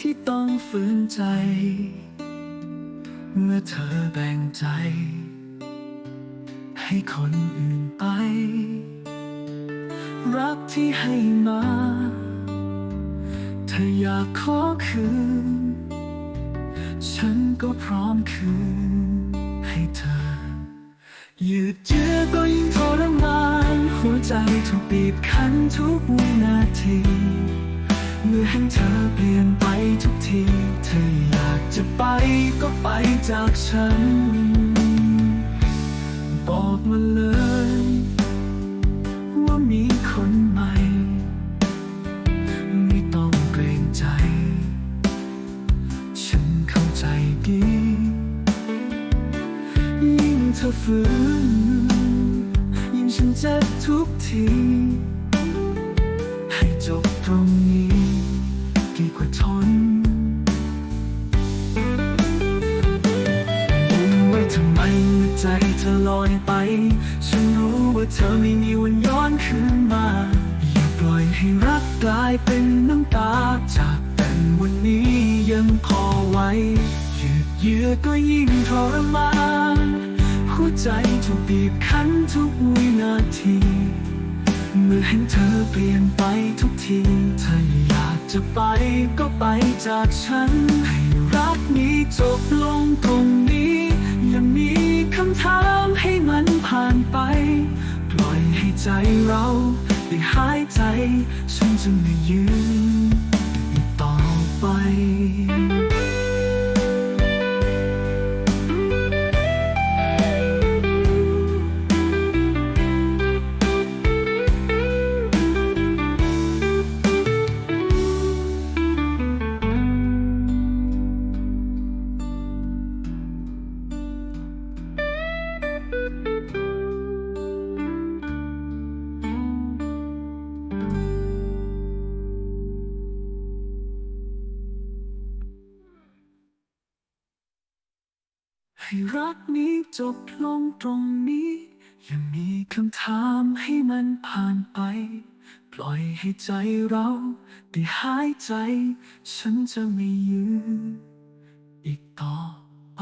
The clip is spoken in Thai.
ที่ต้องฝืนใจ เมื่อเธอแบ่งใจ ให้คนอื่นไป รักที่ให้มา เธออยากขอคืน ฉันก็พร้อมคืน ให้เธอ ยืดเยื้อก็ยิ่งทรมาน หัวใจถูกบีบคั้นทุกวินาที มื่อเห็นเธอเปลี่ยนไปทุกที เธออยากจะไปก็ไปจากฉัน บอกมาเลย ว่ามีคนใหม่ ไม่ต้องเกรงใจ ฉันเข้าใจดี ยิ่งเธอฝืนยิ่งฉันเจ็บทุกที ให้จบตรง ใจเธอลอยไป ฉันรู้ว่าเธอไม่มีวันย้อนคืนมา อย่าปล่อยให้รักกลายเป็นน้ำตา จากกันวันนี้ยังพอไหวยืดเยื้อก็ยิ่งทรมานหัวใจถูกบีบคั้นทุกวินาที เมื่อเห็นเธอเปลี่ยนไปทุกทีเธออยากจะไปก็ไปจากฉัน ให้รักนี้จบลงตรง ใจเราได้หายใจ ฉันจะไม่ยืนต่อไป ให้รักนี้จบลงตรงนี้ อย่ามีคำถามให้มันผ่านไป ปล่อยให้ใจเราได้หายใจ ฉันจะไม่ยืนอีกต่อไป